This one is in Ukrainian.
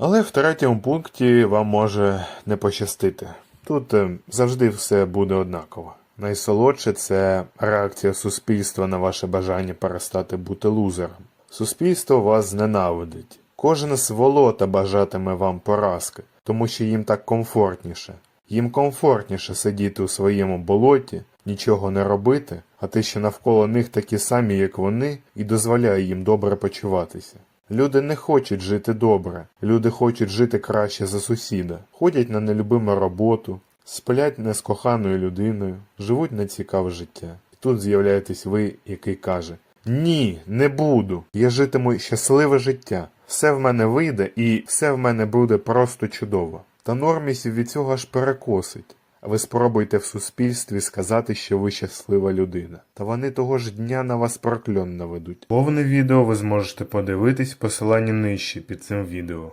Але в третьому пункті вам може не пощастити. Тут е, завжди все буде однаково. Найсолодше це реакція суспільства на ваше бажання перестати бути лузером. Суспільство вас зненавидить. Кожен сволота бажатиме вам поразки, тому що їм так комфортніше. Їм комфортніше сидіти у своєму болоті, нічого не робити, а те, що навколо них такі самі, як вони, і дозволяє їм добре почуватися. Люди не хочуть жити добре, люди хочуть жити краще за сусіда, ходять на нелюбиму роботу, сплять не з коханою людиною, живуть нецікаве життя. І тут з'являєтесь ви, який каже: Ні, не буду. Я житиму щасливе життя. Все в мене вийде і все в мене буде просто чудово. Та нормісів від цього аж перекосить. Ви спробуйте в суспільстві сказати, що ви щаслива людина. Та вони того ж дня на вас прокльон наведуть. Повне відео ви зможете подивитись в посиланні нижче під цим відео.